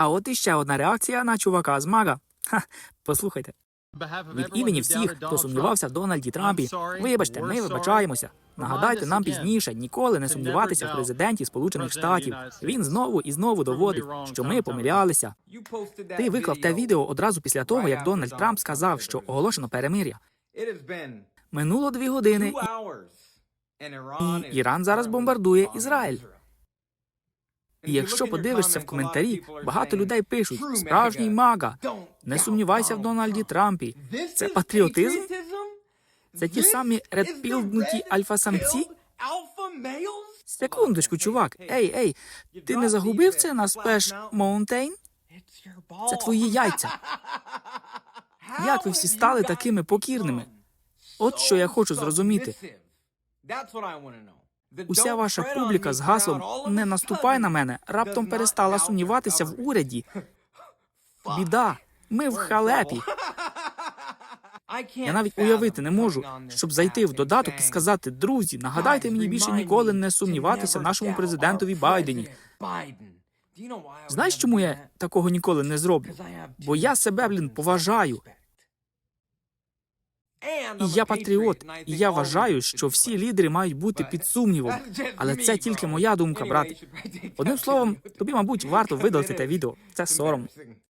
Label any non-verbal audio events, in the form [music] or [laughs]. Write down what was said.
А от іще одна реакція на чувака з Мага. Ха, послухайте. Від імені всіх, хто сумнівався в Дональді Трампі, вибачте, ми вибачаємося. Нагадайте нам пізніше ніколи не сумніватися в президенті Сполучених Штатів. Він знову і знову доводить, що ми помилялися. Ти виклав те відео одразу після того, як Дональд Трамп сказав, що оголошено перемир'я. Минуло дві години, і Іран зараз бомбардує Ізраїль. І якщо подивишся в коментарі, багато людей пишуть справжній мага. Не сумнівайся в Дональді Трампі. Це патріотизм? Це ті самі редпілднуті альфа-самці? Секундочку, чувак. Ей, ей, ти не загубив це на спеш Моунтейн? Це твої яйця. [laughs] Як ви всі стали такими покірними? От що я хочу зрозуміти. Уся ваша публіка з гаслом не наступай на мене раптом перестала сумніватися в уряді. Біда. Ми в халепі. Я навіть уявити не можу, щоб зайти в додаток і сказати: друзі, нагадайте мені більше ніколи не сумніватися нашому президентові Байдені. Знаєш, чому я такого ніколи не зроблю? Бо я себе, блін, поважаю. І я патріот, і я вважаю, що всі лідери мають бути під сумнівом. Але це тільки моя думка, брат. Одним словом, тобі, мабуть, варто видалити те відео. Це сором.